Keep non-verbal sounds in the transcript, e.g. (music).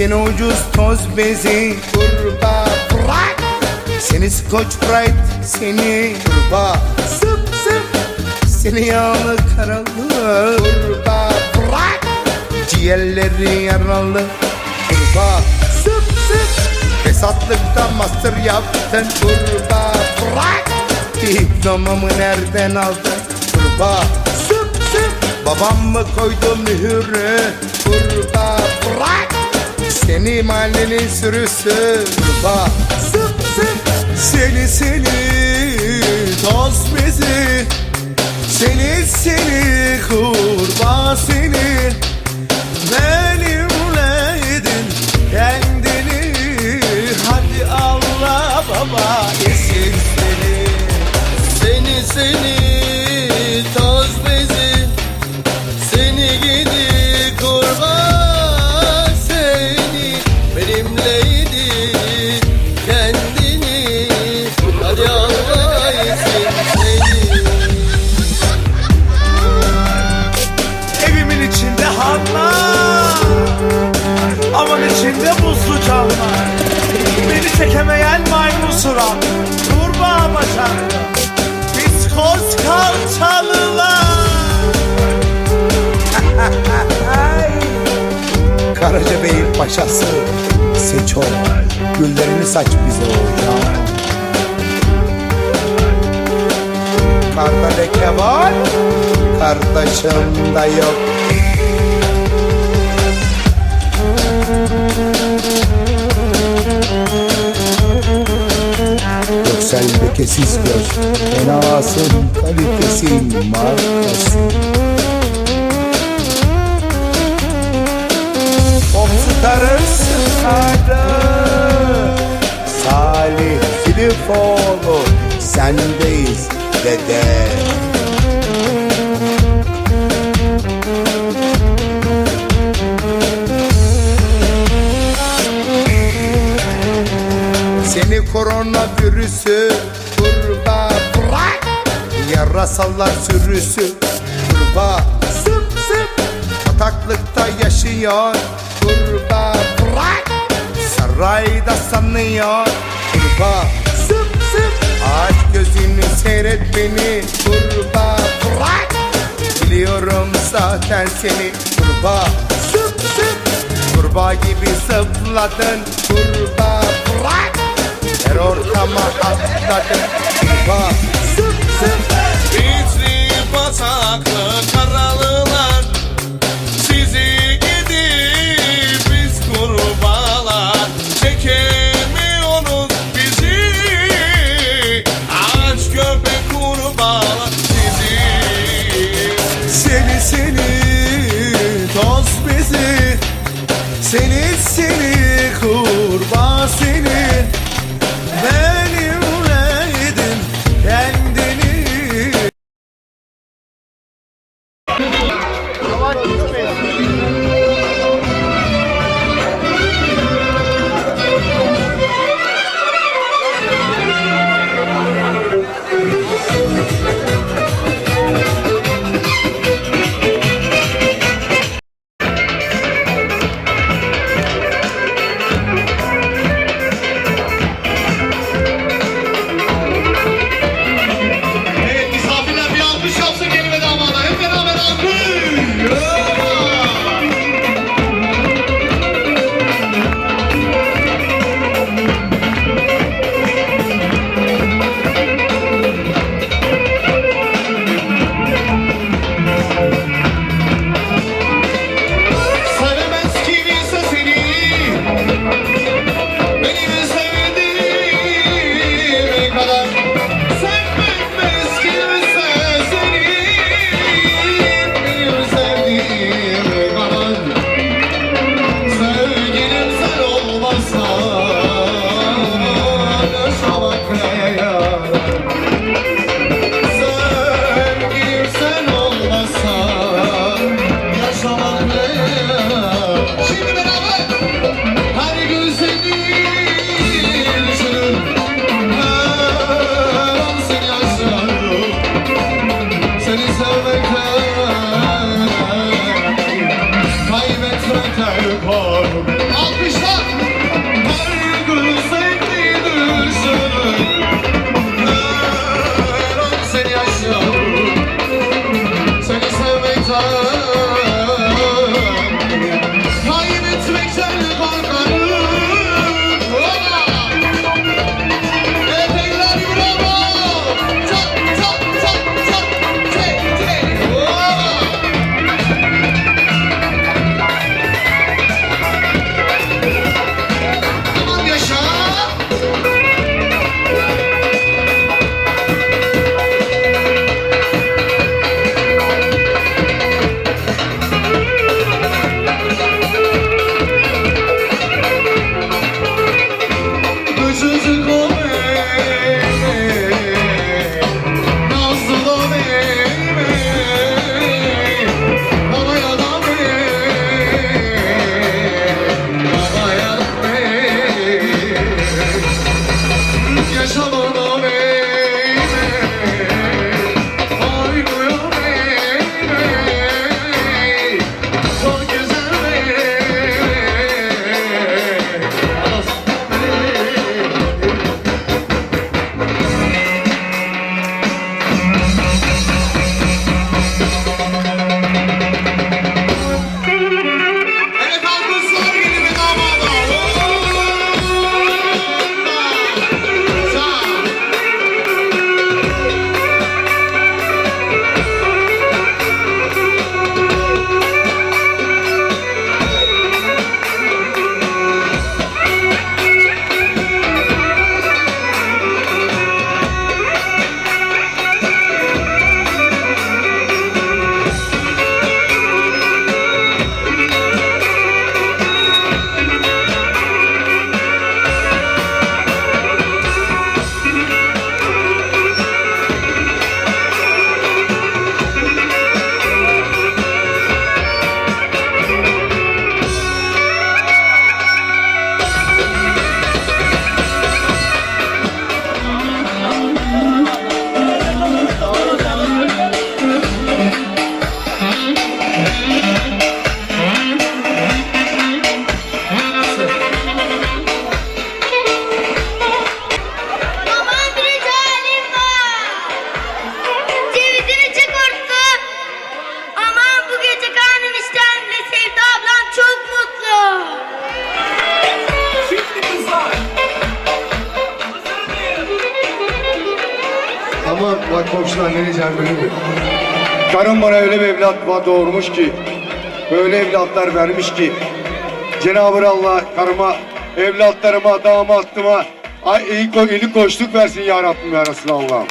Seni ucuz toz bezi kurba bırak. Seni Scotch Brite seni kurba sıp sıp. Seni yağlı karalı kurba bırak. Ciğerleri yaralı kurba sıp sıp. Fesatlıkta master yaptın kurba bırak. Diplomamı nereden aldın kurba sıp sıp. Babam mı koydu mühürü kurba bırak. Seni mahallenin sürüsü kurba sıp sıp. Seni seni toz bezi. Seni seni kurba seni. Benimleydin kendini. Hadi Allah baba yesin seni. Seni seni çekemeyen maymun surat Kurbağa başardı Biskoz kalçalılar. (laughs) Karacabey'in paşası Seço. Güllerini saç bize hocam Karda leke var Kardeşim da yok lekesiz göz. Fenasın kalitesi markası. Popstar'ın sıkardı Salih Zilifoğlu Sendeyiz dede koronavirüsü. Kurba bırak Yarasalar sürüsü. Kurba sıp sıp Bataklıkta yaşıyor. Kurba bırak Sarayda sanıyor. Kurba sıp sıp Aç gözünü seyret beni. Kurba bırak Biliyorum zaten seni. Kurba sıp sıp Kurbağa gibi zıpladın. Kurba bırak ortama atladın kurba sıp sıp Bitri bataklı karalılar Paul. doğurmuşlar ne diyeceğim bilmiyorum. Karım bana öyle bir evlat doğurmuş ki, böyle evlatlar vermiş ki, Cenab-ı Allah karıma, evlatlarıma, damatlıma, ay, iyi, iyi koştuk versin ya Rabbim ya Resulallah.